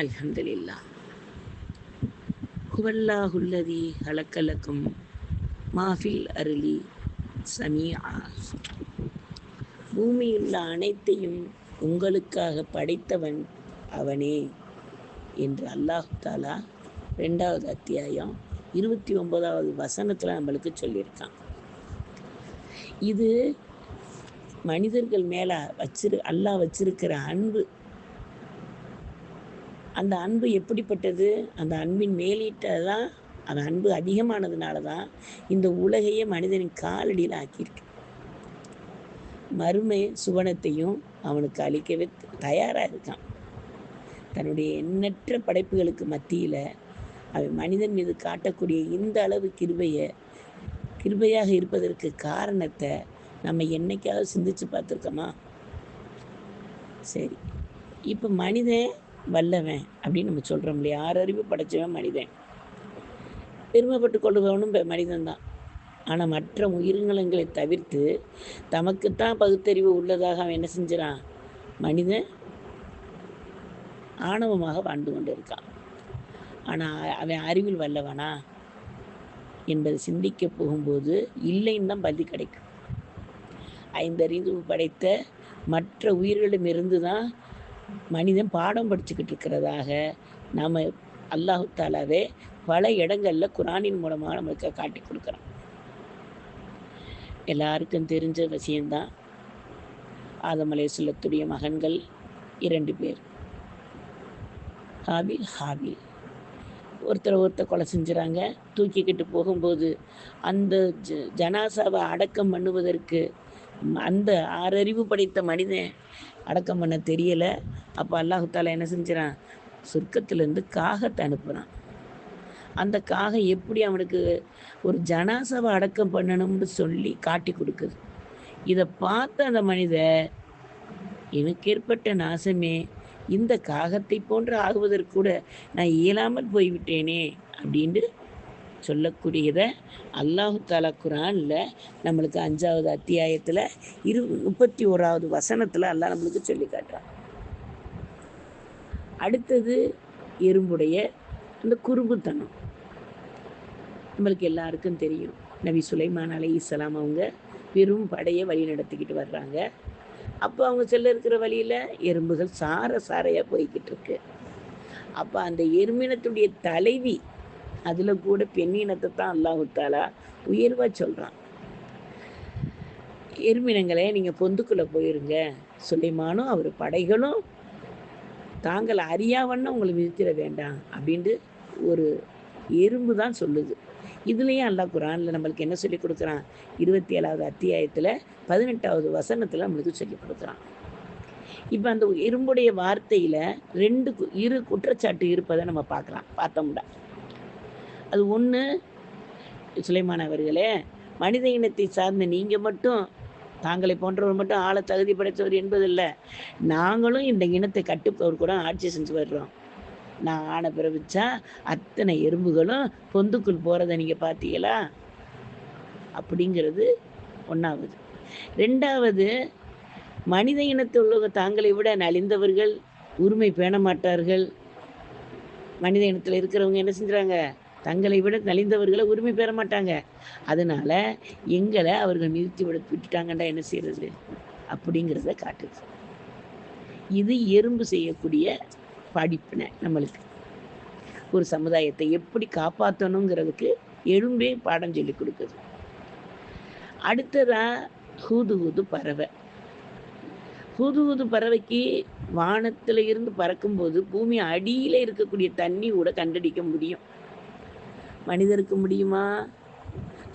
அல்ஹம்துலில்லா. ஹுவல்லாஹுல்லதி ஹலக்கலக்கும் மாஃபில் அருளி சமியா பூமியுள்ள அனைத்தையும் உங்களுக்காக படைத்தவன் அவனே என்று அல்லாஹ் தாலா ரெண்டாவது அத்தியாயம் இருபத்தி ஒன்பதாவது வசனத்தில் நம்மளுக்கு சொல்லியிருக்கான். இது மனிதர்கள் மேலே வச்சிரு அல்லாஹ் வச்சிருக்கிற அன்பு அந்த அன்பு எப்படிப்பட்டது? அந்த அன்பின் மேலீட்டை தான் அந்த அன்பு அதிகமானதுனால தான் இந்த உலகையே மனிதனின் காலடியில் ஆக்கியிருக்கு. மறுமை சுவனத்தையும் அவனுக்கு அளிக்கவே தயாராக இருக்கான். தன்னுடைய எண்ணற்ற படைப்புகளுக்கு மத்தியில் அவன் மனிதன் மீது காட்டக்கூடிய இந்த அளவு கிருபையை கிருபையாக இருப்பதற்கு காரணத்தை நம்ம என்னைக்காவது சிந்திச்சு பார்த்துருக்கோமா? சரி. இப்போ மனிதன் வல்லவன் அப்படின்னு நம்ம சொல்கிறோம் இல்லையா? ஆறு அறிவு படைச்சவன் மனிதன். பெருமைப்பட்டு கொள்ளுபவனும் மனிதன் தான் ஆனால் மற்ற உயிரினங்களை தவிர்த்து தமக்குத்தான் பகுத்தறிவு உள்ளதாக அவன் என்ன செஞ்சிடான் மனிதன் ஆணவமாக வாழ்ந்து கொண்டு இருக்கான் ஆனால் அவன் அறிவில் வல்லவனா? என்பதை சிந்திக்க போகும்போது இல்லைன்னு தான் பதில் கிடைக்கும். ஐந்தறிவு படைத்த மற்ற உயிர்களிடமிருந்து தான் மனிதன் பாடம் படிச்சுக்கிட்டு இருக்கிறதாக நாம் அல்லாஹு தாலாவே பல இடங்களில் குரானின் மூலமாக நம்மளுக்கு காட்டி கொடுக்குறோம் எல்லாருக்கும் தெரிஞ்ச விஷயந்தான் ஆதமலை சொல்லத்துடைய மகன்கள் இரண்டு பேர். ஹாபில் ஹாபில். ஒருத்தர் ஒருத்தர் கொலை செஞ்சுறாங்க. தூக்கிக்கிட்டு போகும்போது அந்த ஜ ஜனாசாவை அடக்கம் பண்ணுவதற்கு அந்த ஆறறிவு படைத்த மனிதன் அடக்கம் பண்ண தெரியலை. அப்போ அல்லாஹுத்தாலா என்ன செஞ்சிடான் சொர்க்கத்திலேருந்து காகத்தை அனுப்புகிறான் அந்த காகம் எப்படி அவனுக்கு ஒரு ஜனாசவை அடக்கம் பண்ணணும்னு சொல்லி காட்டி கொடுக்குது. இதை பார்த்த அந்த மனித எனக்கு ஏற்பட்ட நாசமே இந்த காகத்தை போன்று ஆகுவதற்கு கூட நான் இயலாமல் போய்விட்டேனே அப்படின்ட்டு சொல்லக்கூடியதை அல்லாஹு தாலா குரானில் நம்மளுக்கு அஞ்சாவது அத்தியாயத்தில் இரு முப்பத்தி ஓராவது வசனத்தில் அல்லாஹ் நம்மளுக்கு சொல்லி காட்டுறான். அடுத்தது எறும்புடைய அந்த குறும்புத்தனம். நம்மளுக்கு எல்லாருக்கும் தெரியும். நபி சுலைமான் அலை இஸ்லாம் அவங்க பெரும் படையை வழி நடத்திக்கிட்டு வர்றாங்க. அப்போ அவங்க செல்ல இருக்கிற வழியில் எறும்புகள் சார சாரையாக போய்கிட்டு இருக்கு. அப்போ அந்த எறும்பினத்துடைய தலைவி அதில் கூட பெண்ணினத்தை தான் அல்லாஹுத்தாலா உயர்வாக சொல்கிறான் எருமினங்களே நீங்கள் பொந்துக்குள்ளே போயிருங்க. சுலைமானும் அவர் படைகளும் தாங்கள் அறியாவண்ணம் உங்களை விதித்திட வேண்டாம் அப்படின்ட்டு ஒரு எறும்பு தான் சொல்லுது. இதுலேயும் அல்லாஹ் குரானில் நம்மளுக்கு என்ன சொல்லி கொடுக்குறான்? இருபத்தி ஏழாவது அத்தியாயத்தில் பதினெட்டாவது வசனத்தில் நம்மளுக்கு சொல்லி கொடுக்குறான். இப்போ அந்த எறும்புடைய வார்த்தையில் ரெண்டு இரு குற்றச்சாட்டு இருப்பதை நம்ம பார்க்கலாம். பார்த்தோம்னா அது ஒன்று சுலைமான் அவர்களே மனித இனத்தை சார்ந்த நீங்கள் மட்டும் தாங்களை போன்றவர் மட்டும் ஆளை தகுதி படைத்தவர் என்பதில்லை. நாங்களும் இந்த இனத்தை கட்டுப்பவர் கூட ஆட்சி செஞ்சு வர்றோம். நான் ஆணை பிறவிச்சா அத்தனை எறும்புகளும் பொந்துக்குள் போகிறத நீங்கள் பார்த்தீங்களா? அப்படிங்கிறது ஒன்றாவது ரெண்டாவது மனித இனத்தில் உள்ள தாங்களை விட நலிந்தவர்கள் உரிமை பேண மாட்டார்கள். மனித இனத்தில் இருக்கிறவங்க என்ன செஞ்சுறாங்க? தங்களை விட நலிந்தவர்களை உரிமை பெற மாட்டாங்க. அதனால எங்களை அவர்கள் நிறுத்தி விட விட்டுட்டாங்கண்டா என்ன செய்யறது? அப்படிங்கிறத காட்டுது. இது எறும்பு செய்யக்கூடிய படிப்பினை நம்மளுக்கு. ஒரு சமுதாயத்தை எப்படி காப்பாற்றணுங்கிறதுக்கு எறும்பே பாடம் சொல்லி கொடுக்குது. அடுத்ததா ஹூது ஹூது பறவை. ஹூது ஹூது பறவைக்கு வானத்தில் இருந்து பறக்கும்போது பூமி அடியில் இருக்கக்கூடிய தண்ணி கூட கண்டடிக்க முடியும். மனிதருக்கு முடியுமா?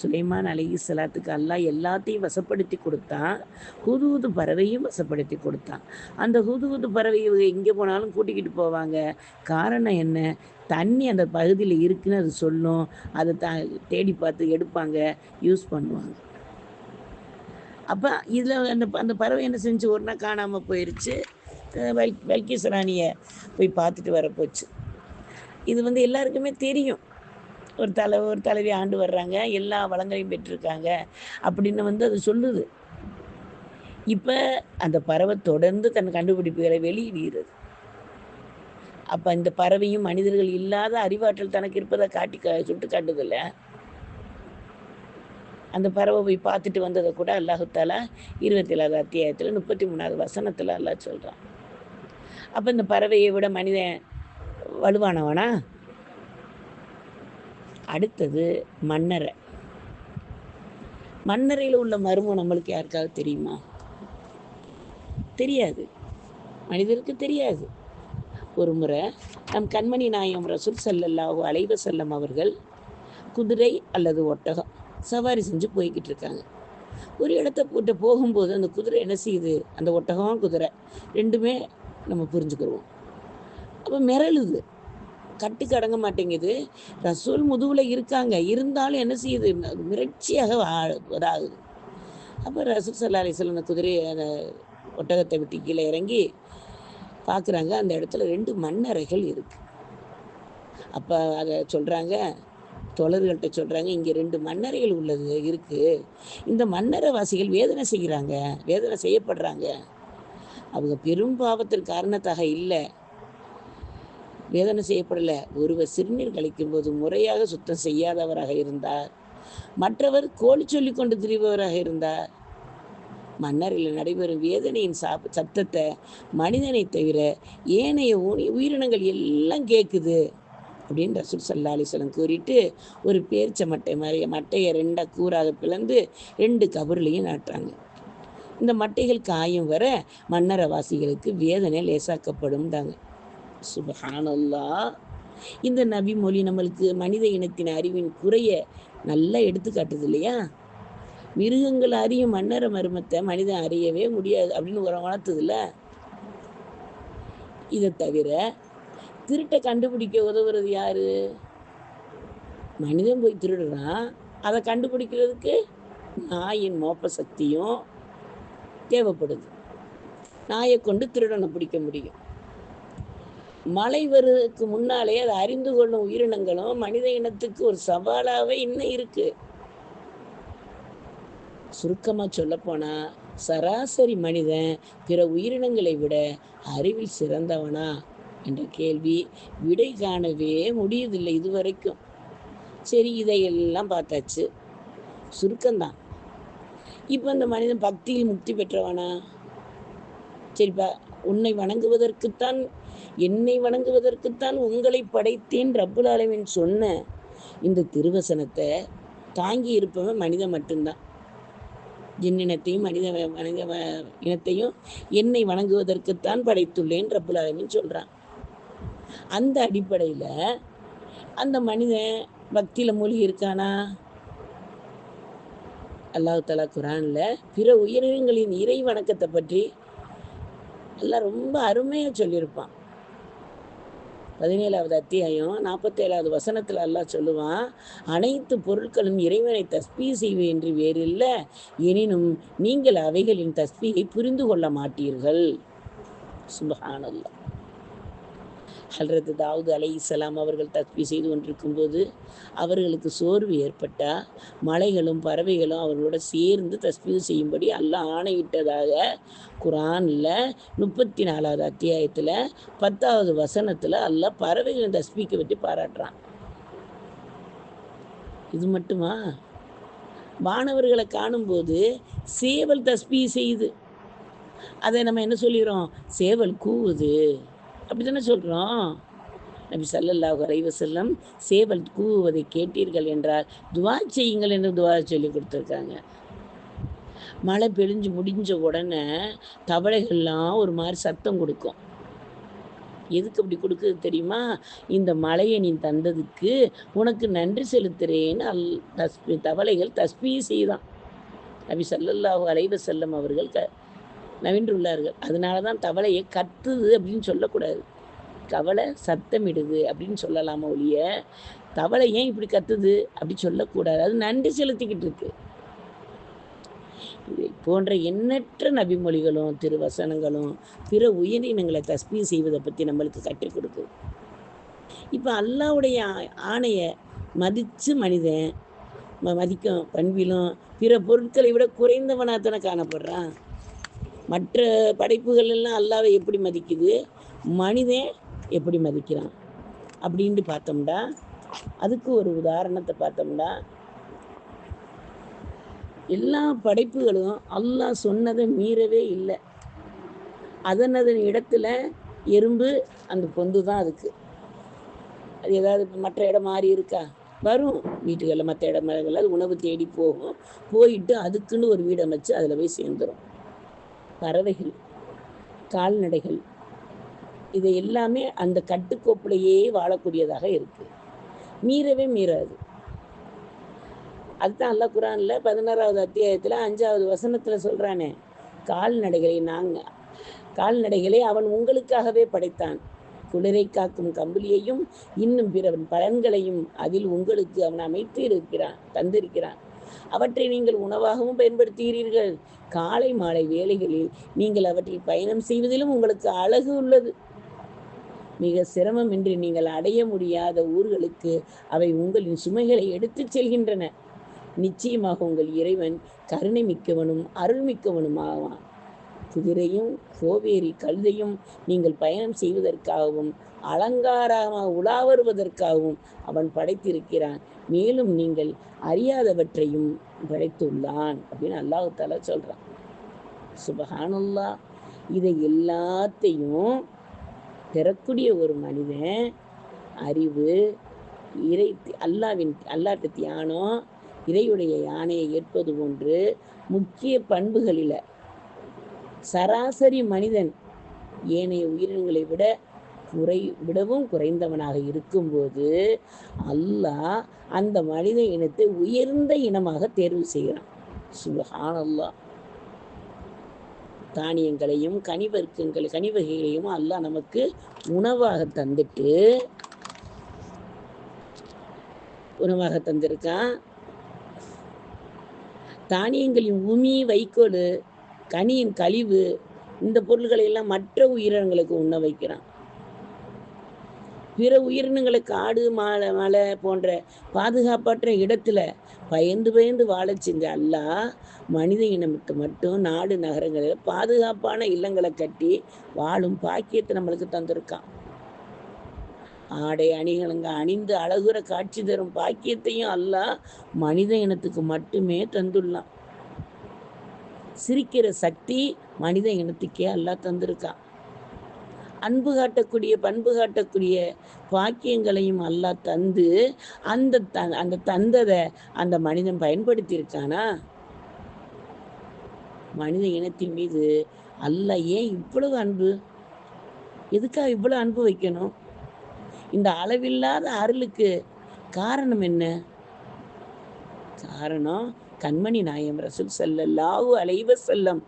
சுலைமான் அலி சலாத்துக்கு அல்லா எல்லாத்தையும் வசப்படுத்தி கொடுத்தான். ஹுதுகுது பறவையும் வசப்படுத்தி கொடுத்தான். அந்த ஹுதுகுது பறவை இவங்க எங்கே போனாலும் கூட்டிக்கிட்டு போவாங்க. காரணம் என்ன? தண்ணி அந்த பகுதியில் இருக்குன்னு அது சொல்லும். அதை த தேடி பார்த்து எடுப்பாங்க. யூஸ் பண்ணுவாங்க. அப்போ இதில் அந்த அந்த பறவை என்ன செஞ்சு ஒரு நாள் காணாமல் போயிடுச்சு வெல் வெல்கீஸ் ராணியை போய் பார்த்துட்டு வர போச்சு இது வந்து எல்லாருக்குமே தெரியும். ஒரு தலை ஒரு தலைவி ஆண்டு வர்றாங்க. எல்லா வளங்களையும் பெற்றிருக்காங்க. அப்படின்னு வந்து அது சொல்லுது. இப்போ அந்த பறவை தொடர்ந்து தன் கண்டுபிடிப்புகளை வெளியிடுகிறது. அப்போ இந்த பறவையும் மனிதர்கள் இல்லாத அறிவாற்றல் தனக்கு இருப்பதை காட்டி சுட்டு காட்டுதில்ல? அந்த பறவை போய் பார்த்துட்டு வந்ததை கூட அல்லாஹு இருபத்தி ஏழாவது அத்தியாயத்தில் முப்பத்தி மூணாவது வசனத்தில் அல்லாஹ் சொல்கிறான் அப்போ இந்த பறவையை விட மனிதன் வலுவானவனா? அடுத்தது மன்னரை. மன்னரையில் உள்ள மர்மம் நம்மளுக்கு யாருக்காவது தெரியுமா? தெரியாது. மனிதருக்கு தெரியாது. ஒரு முறை நம் கண்மணி நாயம் ரசூல் ஸல்லல்லாஹு அலைவ செல்லம் அவர்கள் குதிரை அல்லது ஒட்டகம் சவாரி செஞ்சு போய்கிட்டு இருக்காங்க. ஒரு இடத்த போட்டு போகும்போது அந்த குதிரை என்ன செய்யுது? அந்த ஒட்டகம் குதிரை ரெண்டுமே நம்ம புரிஞ்சுக்கிடுவோம் அப்போ மிரளுது. கட்டுக்கு அடங்க மாட்டேங்குது. ரசூல் முதுவில் இருக்காங்க. இருந்தாலும் என்ன செய்யுது? மிரட்சியாக வா- இதாகுது அப்போ ரசூல் சல்லா அலிஸ்லாம் அந்த குதிரையை அந்த ஒட்டகத்தை விட்டு கீழே இறங்கி பார்க்குறாங்க அந்த இடத்துல ரெண்டு மன்னறைகள் இருக்கு. அப்போ அதை சொல்கிறாங்க தோழர்கள்ட்ட சொல்கிறாங்க இங்கே ரெண்டு மன்னறைகள் உள்ளது இருக்குது இந்த மன்னரவாசிகள் வாசிகள் வேதனை செய்கிறாங்க வேதனை செய்யப்படுறாங்க. அவங்க பெரும் பாவத்தின் காரணத்தாக இல்லை. வேதனை செய்யப்படலை. ஒருவர் சிறுநீர் கழிக்கும் போது முறையாக சுத்தம் செய்யாதவராக இருந்தார். மற்றவர் கோழி சொல்லி கொண்டு திரிபவராக இருந்தார். மன்னரில் நடைபெறும் வேதனையின் சாப் சத்தத்தை மனிதனை தவிர ஏனைய உயிரினங்கள் எல்லாம் கேட்குது அப்படின்னு ரசூல் சல்லா அலிஸ்லம் கூறிட்டு ஒரு பேர்ச்ச மட்டை மாதிரி மட்டையை ரெண்டாக கூறாக பிளந்து ரெண்டு கபர்லையும் நாட்டுறாங்க. இந்த மட்டைகள் காயும் வர மன்னரவாசிகளுக்கு வேதனை லேசாக்கப்படும்டாங்க சுபஹானல்லா இந்த நபி மொழி நம்மளுக்கு மனித இனத்தின் அறிவின் குறைய நல்லா எடுத்து காட்டுது இல்லையா? மிருகங்கள் அறியும் மன்னர மர்மத்தை மனிதன் அறியவே முடியாது அப்படின்னு ஒரு வளர்த்துதுல இதை தவிர திருட்டை கண்டுபிடிக்க உதவுறது யாரு? மனிதன் போய் திருடுறான். அதை கண்டுபிடிக்கிறதுக்கு நாயின் மோப்ப சக்தியும் தேவைப்படுது. நாயை கொண்டு திருடனை பிடிக்க முடியும். மழை வருவதற்கு முன்னாலே அதை அறிந்து கொள்ளும் உயிரினங்களும் மனித இனத்துக்கு ஒரு சவாலாகவே இன்னும் இருக்கு. சுருக்கமாக சொல்லப்போனால் சராசரி மனிதன் பிற உயிரினங்களை விட அறிவில் சிறந்தவனா? என்ற கேள்வி விடை காணவே முடியதில்லை இதுவரைக்கும். சரி இதையெல்லாம் பார்த்தாச்சு. சுருக்கம்தான். இப்போ இந்த மனிதன் பக்தியில் முக்தி பெற்றவனா? சரிப்பா உன்னை வணங்குவதற்குத்தான் என்னை வணங்குவதற்குத்தான் உங்களை படைத்தேன் ரப்புல் ஆலமீன் சொன்ன இந்த திருவசனத்தை தாங்கி இருப்பவன் மனிதன் மட்டும்தான். ஜின்னினத்தையும் மனித மனித இனத்தையும் என்னை வணங்குவதற்குத்தான் படைத்துள்ளேன் ரப்புல் ஆலமீன் சொல்றான். அந்த அடிப்படையில் அந்த மனிதன் பக்தியில் மூழ்கி இருக்கானா? அல்லாஹ் தலா குரான்ல பிற உயிரினங்களின் இறை வணக்கத்தை பற்றி எல்லாம் ரொம்ப அருமையாக சொல்லியிருப்பான். பதினேழாவது அத்தியாயம் நாற்பத்தேழாவது வசனத்தில் எல்லாம் சொல்லுவான் அனைத்து பொருட்களும் இறைவனை தஸ்பி செய்வே என்று வேறில்லை எனினும் நீங்கள் அவைகளின் தஸ்பியை புரிந்து கொள்ள மாட்டீர்கள். சுபஹானல்லாஹ். ஹல்ரத் தாவூத் அலைஹிஸ்ஸலாம் அவர்கள் தஸ்பீ செய்து கொண்டிருக்கும் போது அவர்களுக்கு சோர்வு ஏற்பட்டால் மலைகளும் பறவைகளும் அவர்களோட சேர்ந்து தஸ்மீது செய்யும்படி அல்லாஹ் ஆணையிட்டதாக குரானில் முப்பத்தி நாலாவது அத்தியாயத்தில் பத்தாவது வசனத்தில் அல்லாஹ் பறவைகளின் தஸ்பீக்கை பற்றி பாராட்டுறான். இது மட்டுமா? மாணவர்களை காணும்போது சேவல் தஸ்பீ செய்யுது. அதை நம்ம என்ன சொல்லிடுறோம்? சேவல் கூவுது. அப்படி தானே சொல்கிறோம் நபி சல்லல்லாஹு அலைவ செல்லம் சேவல் கூவுவதை கேட்டீர்கள் என்றால் துவா செய்யுங்கள் என்று துவா சொல்லி கொடுத்துருக்காங்க. மழை பெழிஞ்சு முடிஞ்ச உடனே தவளைகள்லாம் ஒரு மாதிரி சத்தம் கொடுக்கும். எதுக்கு அப்படி கொடுக்குது தெரியுமா? இந்த மழையை நீ தந்ததுக்கு உனக்கு நன்றி செலுத்துறேன்னு அல் தஸ்பி தவளைகள் தஸ்பீ செய்தான். நபி சல்லல்லாஹு அலைவ செல்லம் அவர்கள் க நவின்றுள்ளார்கள். அதனால தான் தவளையை கத்துது அப்படின்னு சொல்லக்கூடாது. கவலை சத்தமிடுது அப்படின்னு சொல்லலாமா ஒழிய தவளை ஏன் இப்படி கத்துது அப்படி சொல்லக்கூடாது. அது நன்றி செலுத்திக்கிட்டு இருக்கு. இதை போன்ற எண்ணற்ற நபிமொழிகளும் திருவசனங்களும் பிற உயிரினங்களை தஸ்பீ செய்வதை பற்றி நம்மளுக்கு கற்றுக் கொடுக்குது இப்போ அல்லாவுடைய ஆணையை மதித்து மனிதன் ம- மதிக்கும் பண்பிலும் பிற பொருட்களை விட குறைந்தவனாக தானே காணப்படுறான்? மற்ற படைப்புகள் எல்லாம் அல்லாவை எப்படி மதிக்குது? மனிதன் எப்படி மதிக்கிறான்? அப்படின்ட்டு பார்த்தோம்னா அதுக்கு ஒரு உதாரணத்தை பார்த்தோம்னா எல்லா படைப்புகளும் அல்லாஹ் சொன்னதை மீறவே இல்லை. அதன் அதன் இடத்துல எறும்பு அந்த பொந்து தான் அதுக்கு. அது ஏதாவது மற்ற இடம் மாறி இருக்கா? வரும். வீட்டுகளில் மற்ற இடம் அது உணவு தேடி போகும். போயிட்டு அதுக்குன்னு ஒரு வீடு அமைச்சு அதில் போய் சேர்ந்துடும் பறவைகள் கால்நடைகள் இது எல்லாமே அந்த கட்டுக்கோப்பிலேயே வாழக்கூடியதாக இருக்கு. மீறவே மீறாது. அதுதான் அல்ல குரான்ல பதினாறாவது அத்தியாயத்துல அஞ்சாவது வசனத்துல சொல்றானே கால்நடைகளை நாங்க கால்நடைகளை அவன் உங்களுக்காகவே படைத்தான். குளிரை காக்கும் கம்பளியையும் இன்னும் பிறவன் பலன்களையும் அதில் உங்களுக்கு அவன் அமைத்து இருக்கிறான் தந்திருக்கிறான். அவற்றை நீங்கள் உணவாகவும் பயன்படுத்துகிறீர்கள். காலை மாலை வேளைகளில் நீங்கள் அவற்றில் பயணம் செய்வதிலும் உங்களுக்கு அழகு உள்ளது. மிக சிரமமின்றி நீங்கள் அடைய முடியாத ஊர்களுக்கு அவை உங்களின் சுமைகளை எடுத்துச் செல்கின்றன. நிச்சயமாக உங்கள் இறைவன் கருணை மிக்கவனும் அருள் மிக்கவனும் ஆவான் குதிரையும் கோவேரி கழுதையும் நீங்கள் பயணம் செய்வதற்காகவும் அலங்காரமாக உலா வருவதற்காகவும் அவன் படைத்திருக்கிறான். மேலும் நீங்கள் அறியாதவற்றையும் படைத்துள்ளான் அப்படின்னு அல்லாஹு தாலா சொல்றான். சுபஹானுல்லா. இதை எல்லாத்தையும் பெறக்கூடிய ஒரு மனிதன் அறிவு இறை அல்லாவின் அல்லாட்ட தியானம் இறையுடைய யானையை ஏற்பது போன்று முக்கிய பண்புகளில் சராசரி மனிதன் ஏனைய உயிரினங்களை விட குறை விடவும் குறைந்தவனாக இருக்கும்போது அல்லாஹ் அந்த மனித இனத்தை உயர்ந்த இனமாக தேர்வு செய்கிறான். சுபஹானல்லா தானியங்களையும் கனிவர்க்கங்கள் கனிவகைகளையும் அல்லாஹ் நமக்கு உணவாக தந்துட்டு உணவாக தந்திருக்கான். தானியங்களின் உமி வைக்கோடு கனியின் கழிவு இந்த பொருள்களை எல்லாம் மற்ற உயிரினங்களுக்கு உண்ண வைக்கிறான். பிற உயிரினங்களுக்கு ஆடு மாலை மலை போன்ற பாதுகாப்பற்ற இடத்துல பயந்து பயந்து வாழச் செஞ்ச அல்லா மனித இனமுக்கு மட்டும் நாடு நகரங்களில் பாதுகாப்பான இல்லங்களை கட்டி வாழும் பாக்கியத்தை நம்மளுக்கு தந்திருக்கான். ஆடை அணிகளுங்க அணிந்து அழகுற காட்சி தரும் பாக்கியத்தையும் அல்லா மனித இனத்துக்கு மட்டுமே தந்துள்ளான். சிரிக்கிற சக்தி மனித இனத்துக்கே அல்லா தந்திருக்கான் அன்பு காட்டக்கூடிய பண்பு காட்டக்கூடிய வாக்கியங்களையும் அல்லாஹ் தந்து அந்த த அந்த தந்ததை அந்த மனிதன் பயன்படுத்தியிருக்கானா? மனித இனத்தின் மீது அல்ல ஏன் இவ்வளவு அன்பு? எதுக்காக இவ்வளவு அன்பு வைக்கணும்? இந்த அளவில்லாத அருளுக்கு காரணம் என்ன? காரணம் கண்மணி நாயம் ரசூல் ஸல்லல்லாஹு அலைவ செல்லம்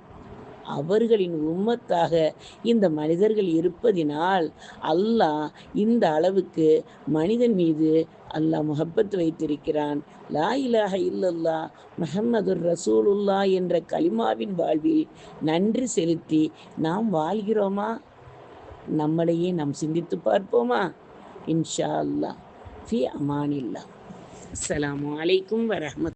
அவர்களின் உம்மத்தாக இந்த மனிதர்கள் இருப்பதினால் அல்லாஹ் இந்த அளவுக்கு மனிதன் மீது அல்லாஹ் முகப்பத் வைத்திருக்கிறான். லா இலாஹ இல்லல்லா முஹம்மதுர் ரசூலுல்லா என்ற கலிமாவின் வாழ்வில் நன்றி செலுத்தி நாம் வாழ்கிறோமா? நம்மளையே நாம் சிந்தித்து பார்ப்போமா? இன்ஷா அல்லாஹ். ஃபி அமானில்லா அஸ்ஸலாமு அலைக்கும் வரஹ்மத்